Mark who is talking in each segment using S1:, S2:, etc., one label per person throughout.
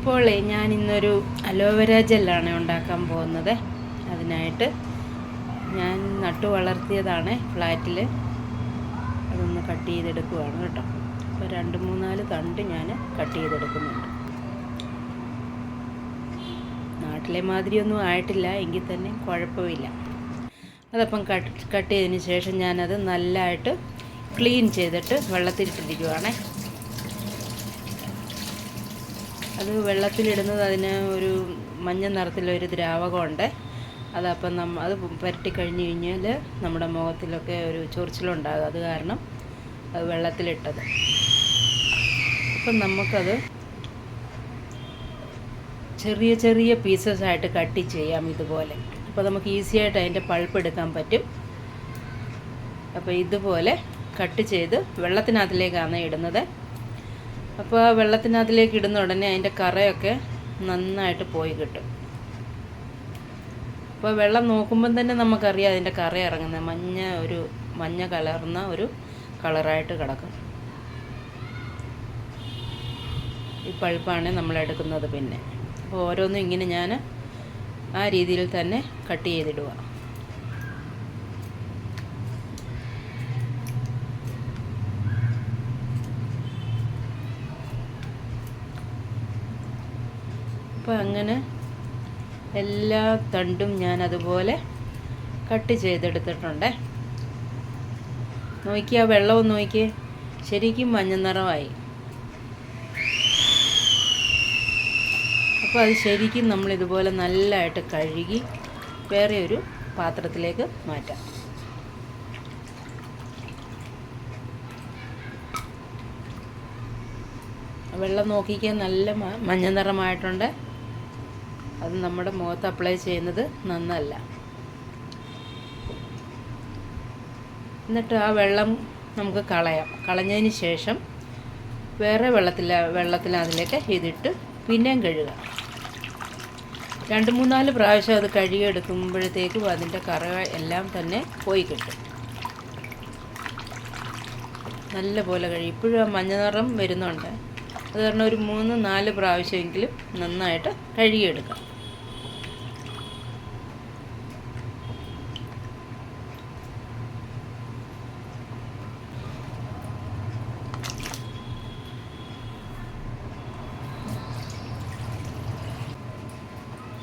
S1: അപ്പോൾ ഞാൻ ഇന്നൊരു അലോവേര ജെല്ലാണ് ഉണ്ടാക്കാൻ പോകുന്നത്. അതിനായിട്ട് ഞാൻ നട്ടു വളർത്തിയതാണ് ഫ്ലാറ്റിൽ അതൊന്ന് കട്ട് ചെയ്തെടുക്കുവാണ് കേട്ടോ. അപ്പോൾ രണ്ട് മൂന്നാൽ തണ്ട് ഞാൻ കട്ട് ചെയ്തെടുക്കുന്നുണ്ട്. നാട്ടിലെ മാതിരിയൊന്നും ആയിട്ടില്ല എങ്കിൽ തന്നെ കുഴപ്പമില്ല. അതപ്പം കട്ട് കട്ട് ചെയ്തതിന് ശേഷം ഞാനത് നല്ലതായിട്ട് ക്ലീൻ ചെയ്തിട്ട് വെള്ളത്തിലിട്ടിരിക്കുവാണേ. അത് വെള്ളത്തിലിടുന്നത് അതിന് ഒരു മഞ്ഞ നിറത്തിലൊരു ദ്രാവകമുണ്ട്. അതപ്പം നമ്മ അത് പുരട്ടി കഴിഞ്ഞ് കഴിഞ്ഞാൽ നമ്മുടെ മുഖത്തിലൊക്കെ ഒരു ചൊറിച്ചിലുണ്ടാകും. അത് കാരണം അത് വെള്ളത്തിലിട്ടത്. അപ്പം നമുക്കത് ചെറിയ ചെറിയ പീസസ് ആയിട്ട് കട്ട് ചെയ്യാം ഇതുപോലെ. അപ്പോൾ നമുക്ക് ഈസി ആയിട്ട് അതിന്റെ പൾപ്പ് എടുക്കാൻ പറ്റും. അപ്പോൾ ഇതുപോലെ കട്ട് ചെയ്ത് വെള്ളത്തിനകത്തിലേക്കാണ് ഇടുന്നത്. അപ്പോൾ ആ വെള്ളത്തിനകത്തിലേക്ക് ഇടുന്ന ഉടനെ അതിന്റെ കറയൊക്കെ നന്നായിട്ട് പോയി കിട്ടും. അപ്പോൾ വെള്ളം നോക്കുമ്പം തന്നെ നമുക്കറിയാം അതിന്റെ കറ ഇറങ്ങുന്നത് മഞ്ഞ ഒരു മഞ്ഞ കലർന്ന ഒരു കളറായിട്ട് കിടക്കും. ഈ പഴുപ്പാണ് നമ്മൾ എടുക്കുന്നത് പിന്നെ. അപ്പോൾ ഓരോന്നും ഇങ്ങനെ ഞാൻ ആ രീതിയിൽ തന്നെ കട്ട് ചെയ്തിടുക അപ്പോൾ അങ്ങനെ എല്ലാ തണ്ടും ഞാൻ അതുപോലെ കട്ട് ചെയ്തെടുത്തിട്ടുണ്ട്. നോക്കി ആ വെള്ളവും നോക്കി ശരിക്കും മഞ്ഞ നിറമായി. അപ്പോൾ അത് ശരിക്കും നമ്മൾ ഇതുപോലെ നല്ലതായിട്ട് കഴുകി വേറെ ഒരു പാത്രത്തിലേക്ക് മാറ്റാം. വെള്ളം നോക്കിക്കാൻ നല്ല മഞ്ഞ നിറമായിട്ടുണ്ട്. അത് നമ്മുടെ മുഖത്ത് അപ്ലൈ ചെയ്യുന്നത് നന്നല്ല. എന്നിട്ട് ആ വെള്ളം നമുക്ക് കളയാം. കളഞ്ഞതിന് ശേഷം വേറെ വെള്ളത്തിൽ വെള്ളത്തിൽ അതിലേക്ക് ഇതിട്ട് പിന്നെയും കഴുകാം. രണ്ട് മൂന്നാൽ പ്രാവശ്യം അത് കഴുകിയെടുക്കുമ്പോഴത്തേക്കും അതിന്റെ കറ എല്ലാം തന്നെ പോയി കിട്ടും. നല്ല പോലെ കഴുകി. ഇപ്പോഴും ആ മഞ്ഞ നിറം വരുന്നുണ്ട്. അത് കാരണം ഒരു മൂന്ന് നാല് പ്രാവശ്യമെങ്കിലും നന്നായിട്ട് കഴുകിയെടുക്കാം.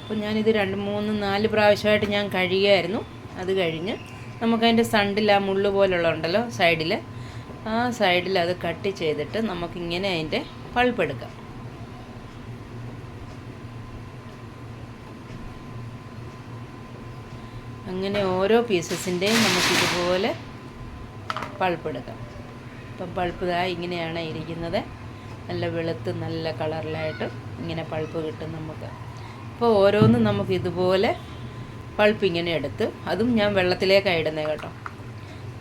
S1: അപ്പോൾ ഞാനിത് രണ്ട് മൂന്ന് നാല് പ്രാവശ്യമായിട്ട് ഞാൻ കഴുകിയായിരുന്നു. അത് കഴിഞ്ഞ് നമുക്കതിന്റെ സണ്ടിൽ ആ മുള്ളു പോലുള്ള ഉണ്ടല്ലോ സൈഡിൽ ആ സൈഡിൽ അത് കട്ട് ചെയ്തിട്ട് നമുക്കിങ്ങനെ അതിന്റെ പൾപ്പ് എടുക്കാം അങ്ങനെ ഓരോ പീസസിന്റെയും നമുക്കിതുപോലെ പൾപ്പ് എടുക്കാം ഇപ്പം പൾപ്പ് ഇതാ ഇങ്ങനെയാണ് ഇരിക്കുന്നത്. നല്ല വെളുത്ത് നല്ല കളറിലായിട്ട് ഇങ്ങനെ പൾപ്പ് കിട്ടും നമുക്ക്. അപ്പോൾ ഓരോന്നും നമുക്ക് ഇതുപോലെ പൾപ്പ് ഇങ്ങനെ എടുത്ത് അതും ഞാൻ വെള്ളത്തിലേക്കാണ് ഇടുന്നത് കേട്ടോ.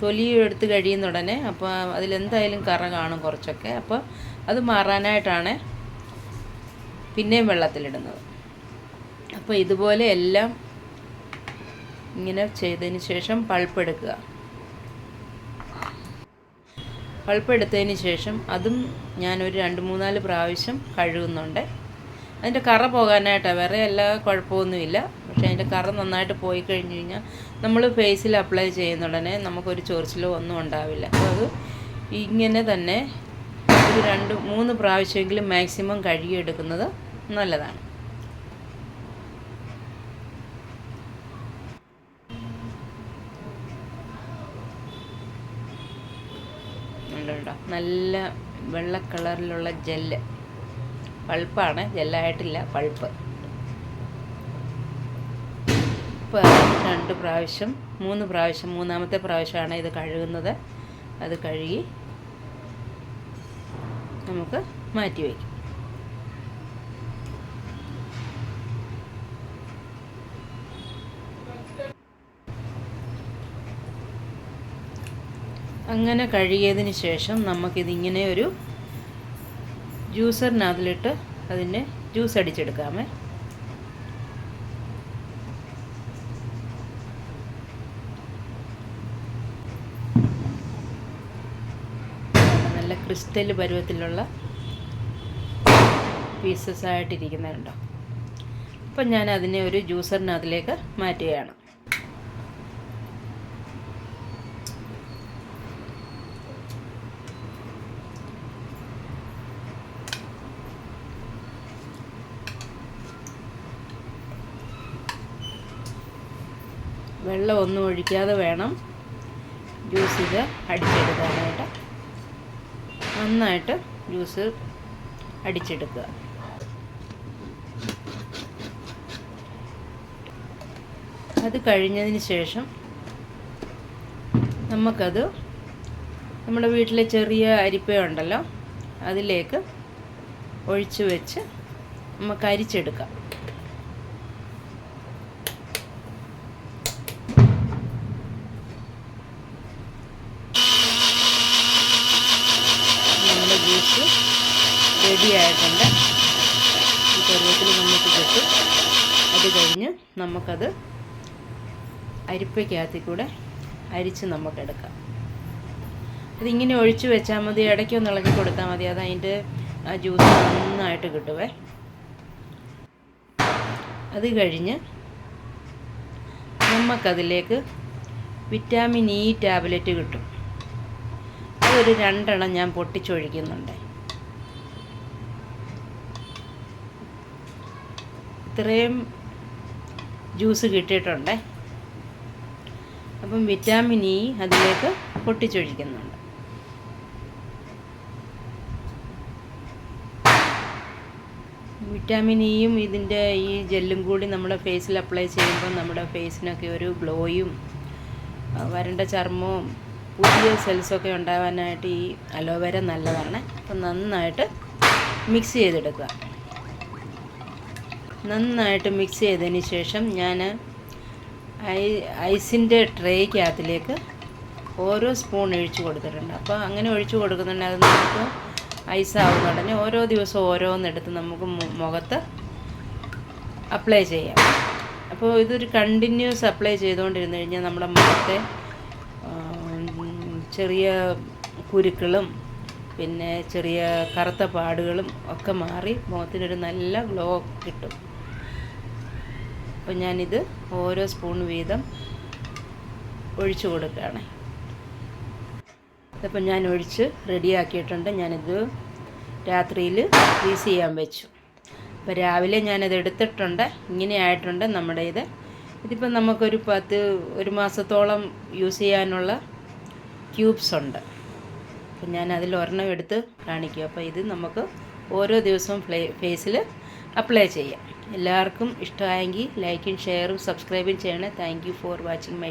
S1: തൊലി എടുത്ത് കഴിയുന്ന ഉടനെ അപ്പോൾ അതിലെന്തായാലും കറ കാണും കുറച്ചൊക്കെ. അപ്പോൾ അത് മാറാനായിട്ടാണ് പിന്നെയും വെള്ളത്തിലിടുന്നത്. അപ്പോൾ ഇതുപോലെ എല്ലാം ഇങ്ങനെ ചെയ്തതിന് ശേഷം പൾപ്പെടുക്കുക പൾപ്പെടുത്തതിന് ശേഷം അതും ഞാനൊരു രണ്ട് മൂന്നാൽ പ്രാവശ്യം കഴുകുന്നുണ്ട്. അതിന്റെ കറ പോകാനായിട്ടാണ് വേറെ എല്ലാ കുഴപ്പമൊന്നുമില്ല. പക്ഷേ അതിന്റെ കറ നന്നായിട്ട് പോയി കഴിഞ്ഞ് കഴിഞ്ഞാൽ നമ്മൾ ഫേസിൽ അപ്ലൈ ചെയ്യുന്ന ഉടനെ നമുക്കൊരു ചൊറിച്ചിലോ ഒന്നും ഉണ്ടാവില്ല. അപ്പോൾ അത് ഇങ്ങനെ തന്നെ ഒരു രണ്ട് മൂന്ന് പ്രാവശ്യമെങ്കിലും മാക്സിമം കഴുകിയെടുക്കുന്നത് നല്ലതാണ്. നല്ല വെള്ള കളറിലുള്ള ജെല്ല്. പൾപ്പാണ് ജെല്ലായിട്ടില്ല പൾപ്പ്. രണ്ട് പ്രാവശ്യം മൂന്ന് പ്രാവശ്യം മൂന്നാമത്തെ പ്രാവശ്യമാണ് ഇത് കഴുകുന്നത്. അത് കഴുകി നമുക്ക് മാറ്റി വയ്ക്കും. അങ്ങനെ കഴുകിയതിന് ശേഷം നമുക്കിതിങ്ങനെ ഒരു ജ്യൂസറിനകത്തിലിട്ട് അതിന്റെ ജ്യൂസ് അടിച്ചെടുക്കാമേ. ക്രിസ്റ്റൽ പരുവത്തിലുള്ള പീസസ് ആയിട്ടിരിക്കുന്നുണ്ടോ? അപ്പം ഞാൻ അതിനെ ഒരു ജ്യൂസറിനകത്തിലേക്ക് മാറ്റുകയാണ്. വെള്ളം ഒന്നും ഒഴിക്കാതെ വേണം ജ്യൂസ് ഇത് അടിച്ചെടുക്കാനായിട്ട്. നന്നായിട്ട് ജ്യൂസ് അടിച്ചെടുക്കുക. അത് കഴിഞ്ഞതിന് ശേഷം നമുക്കത് നമ്മുടെ വീട്ടിലെ ചെറിയ അരിപ്പയുണ്ടല്ലോ അതിലേക്ക് ഒഴിച്ചു വെച്ച് നമുക്ക് അരിച്ചെടുക്കാം നമ്മുടെ ജ്യൂസ് റെഡി ആയിട്ടുണ്ട്. ഈ കറിവേപ്പില നമുക്ക് കിട്ടും അത് കഴിഞ്ഞ് നമുക്കത് അരിപ്പയ്ക്കകത്തിൽ കൂടെ അരിച്ച് നമുക്കെടുക്കാം അതിങ്ങനെ ഒഴിച്ച് വെച്ചാൽ മതി ഇടയ്ക്കൊന്ന് ഇളക്കി കൊടുത്താൽ മതി. അത് അതിന്റെ ആ ജ്യൂസ് നന്നായിട്ട് കിട്ടുവേ. അത് കഴിഞ്ഞ് നമുക്കതിലേക്ക് വിറ്റാമിൻ ഇ ടാബ്ലറ്റ് കിട്ടും. അതൊരു രണ്ടെണ്ണം ഞാൻ പൊട്ടിച്ചൊഴിക്കുന്നുണ്ട്. ഇത്രയും ജ്യൂസ് കിട്ടിയിട്ടുണ്ട്. അപ്പം വിറ്റാമിൻ ഇ അതിലേക്ക് പൊട്ടിച്ചൊഴിക്കുന്നുണ്ട്. വിറ്റാമിൻ ഇയും ഇതിന്റെ ഈ ജെല്ലും കൂടി നമ്മുടെ ഫേസിൽ അപ്ലൈ ചെയ്യുമ്പോൾ നമ്മുടെ ഫേസിനൊക്കെ ഒരു ഗ്ലോയും വരണ്ട ചർമ്മവും പുതിയ സെൽസൊക്കെ ഉണ്ടാവാനായിട്ട് ഈ അലോവേര നല്ലതാണ്. അപ്പം നന്നായിട്ട് മിക്സ് ചെയ്തെടുക്കുക. നന്നായിട്ട് മിക്സ് ചെയ്തതിന് ശേഷം ഞാൻ ഐ ഐസിന്റെ ട്രേക്കകത്തിലേക്ക് ഓരോ സ്പൂൺ ഒഴിച്ചു കൊടുത്തിട്ടുണ്ട്. അപ്പോൾ അങ്ങനെ ഒഴിച്ചു കൊടുക്കുന്നുണ്ട്. അത് നമുക്ക് ഐസാവുന്ന ഉടനെ ഓരോ ദിവസവും ഓരോന്നെടുത്ത് നമുക്ക് മുഖത്ത് അപ്ലൈ ചെയ്യാം. അപ്പോൾ ഇതൊരു കണ്ടിന്യൂസ് അപ്ലൈ ചെയ്തുകൊണ്ടിരുന്ന് കഴിഞ്ഞാൽ നമ്മുടെ മുഖത്തെ ചെറിയ കുരുക്കളും പിന്നെ ചെറിയ കറുത്ത പാടുകളും ഒക്കെ മാറി മുഖത്തിനൊരു നല്ല ഗ്ലോ കിട്ടും. അപ്പോൾ ഞാനിത് ഓരോ സ്പൂൺ വീതം ഒഴിച്ചു കൊടുക്കുകയാണ്. ഇതിപ്പോൾ ഞാൻ ഒഴിച്ച് റെഡിയാക്കിയിട്ടുണ്ട് ഞാനിത് രാത്രിയിൽ ഫ്രീസ് ചെയ്യാൻ വെച്ചു. അപ്പോൾ രാവിലെ ഞാനത് എടുത്തിട്ടുണ്ട്. ഇങ്ങനെ ആയിട്ടുണ്ട് നമ്മുടെ ഇത്. ഇതിപ്പോൾ നമുക്കൊരു പത്ത് ഒരു മാസത്തോളം യൂസ് ചെയ്യാനുള്ള ക്യൂബ്സ് ഉണ്ട്. അപ്പം ഞാൻ അതിൽ ഒരെണ്ണം എടുത്ത് കാണിക്കും. അപ്പോൾ ഇത് നമുക്ക് ഓരോ ദിവസവും ഫ്ലേ ഫേസിൽ അപ്ലൈ ചെയ്യാം. എല്ലാവർക്കും ഇഷ്ടമായെങ്കിൽ ലൈക്കും ഷെയറും സബ്സ്ക്രൈബും ചെയ്യണേ. Thank for watching my